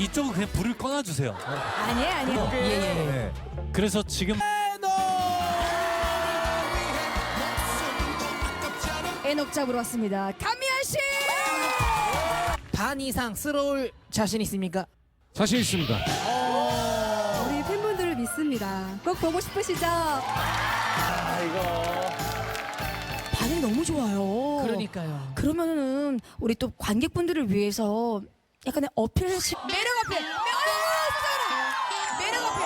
이쪽은 그냥 불을 꺼놔주세요. 아니에요, 아니에요. 네. 그래서 지금 애녹 잡으러 왔습니다. 감미연 씨! 반 이상스러울 자신 있습니까? 자신 있습니다. 우리 팬분들을 믿습니다. 꼭 보고 싶으시죠? 반응 너무 좋아요. 그러니까요. 그러면은 우리 또 관객분들을 위해서 약간의 어필을 시... 매력 어필! 매- 어머, 세상에나! 매력 어필!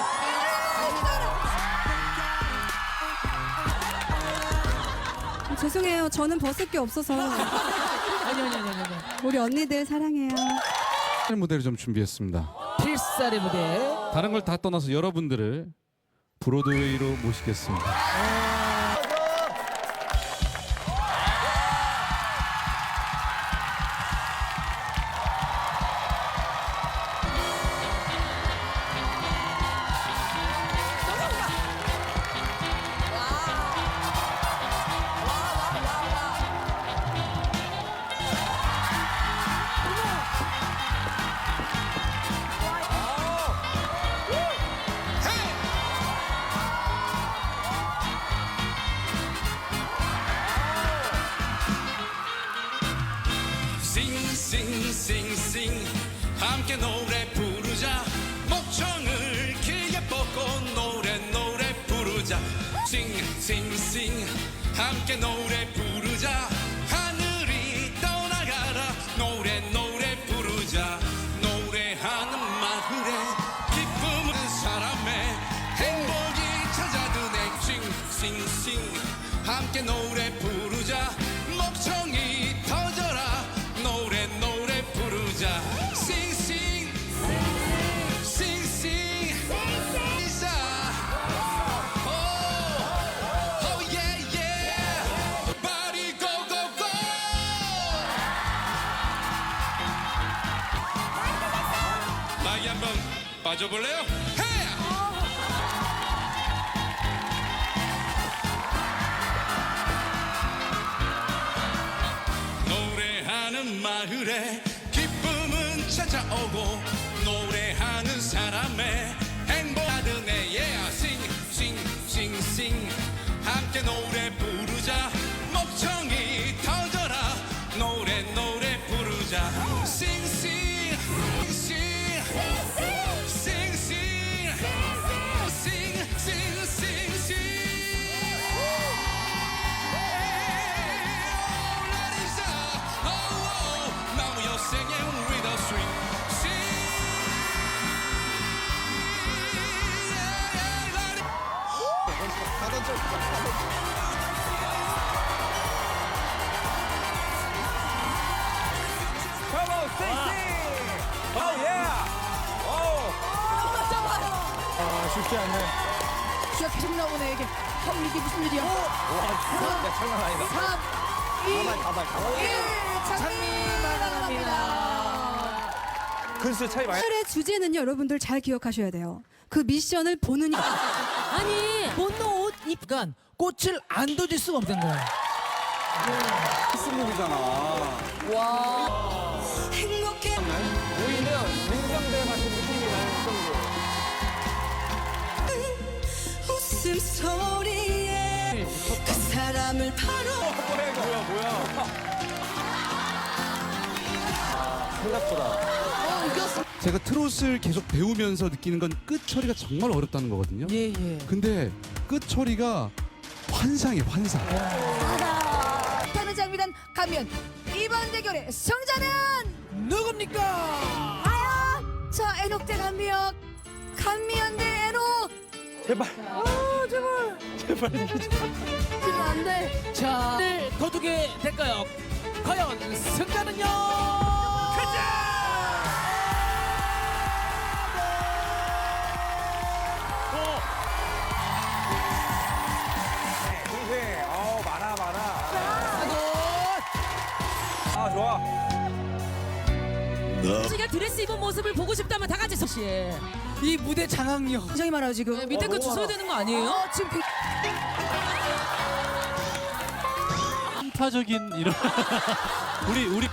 어머, 세상에나! 죄송해요. 저는 벗을 게 없어서 아니 아니 아니 아니. 아니. 우리 언니들 사랑해요. 무대를 좀 준비했습니다. 필살의 무대. 다른 걸 다 떠나서 여러분들을 브로드웨이로 모시겠습니다. 함께 노래 부르자. 목청을 길게 뻗고 노래 노래 부르자. 싱싱싱. 함께 노래 부르자. 하늘이 떠나가라. 노래 노래 부르자. 노래하는 마을에 기쁨을 사람의 행복이 찾아드네. 싱싱싱. 함께 노래 부르자 빠져볼래요? 기가 계속 나오네, 이게. 형, 이게 무슨 일이야? 와, 장난 아니다. 3, 2, 가발, 가발, 1, 장미 마감합니다. 근수 차이 많이 오늘의 주제는요, 여러분들 잘 기억하셔야 돼요. 그 미션을 보는 아니 본노 옷 입간 꽃을 안 던질 수가 없는 거야. 행복해. 생각보다 어, 웃겼어. 제가 트롯을 계속 배우면서 느끼는 건 끝 처리가 정말 어렵다는 거거든요. 예 예. 근데 끝 처리가 환상이에요, 환상. 타는 장미단 가면 이번 대결의 승자는 누굽니까? 아야. 자, 애녹 대 감미연. 감미연 대 애녹. 제발 지금 안 돼. 자, 를 거두게 될까요? 과연 승자는요? 좋아 씨가 드레스 입은 모습을 보고 싶다면 다 같이 서 씨. 이 무대 장악력. 굉장히 많아요, 지금. 밑에 거 주워야 되는 거 아니에요? 어, 지금 그- 한파적인 이런 우리 우리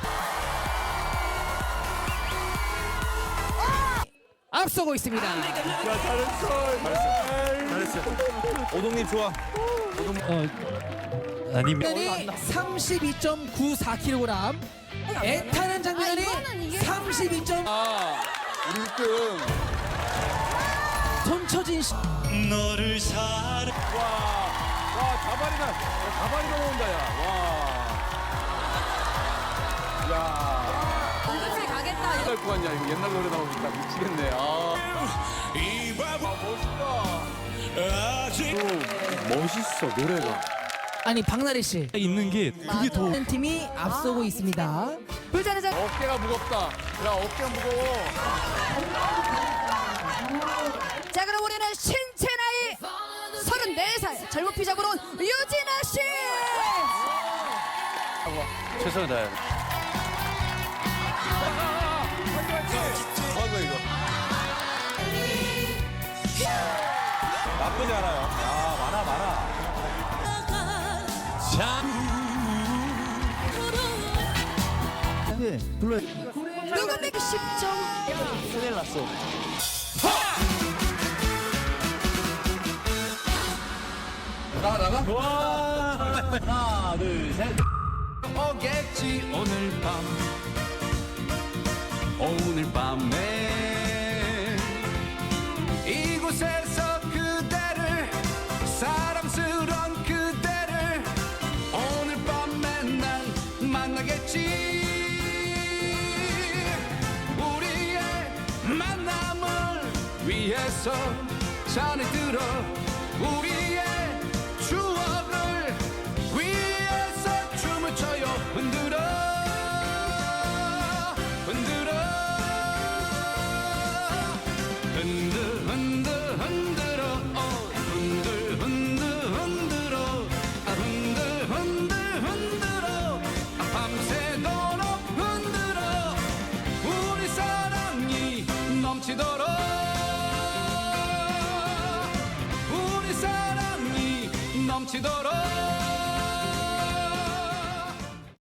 앞서고 있습니다. 오동님 좋아. 어, 아니면 장면이 32.94kg. 애타는 장면이 32. 아, 우리 1등. 손처진 씨. 너를 사랑 와, 와, 다발이나, 다발이 넘어온다, 야. 와. 야. 공격에 가겠다. 할것 같냐, 이거 옛날 노래 나오니까 미치겠네. 아. 이 바보 멋있다. 아직 멋있어, 노래가. 아니 박나래 씨. 있는 게 그게 더 한 팀이 앞서고 있습니다. 불자는 장 어깨가 무겁다. 야, 어깨가 무거워. 자 그럼 우리는 신체 나이 34살 젊은 피자고로 유진아 씨. 최선을 다해. 뭐야, 이거. 나쁘지 않아요. 아, 많아, 많아. 자, 누구 내기 10점. 하나, 둘, 셋. 오겠지 오늘 밤 오늘 밤에 위해서 잔을 들어 우리의 넘치도록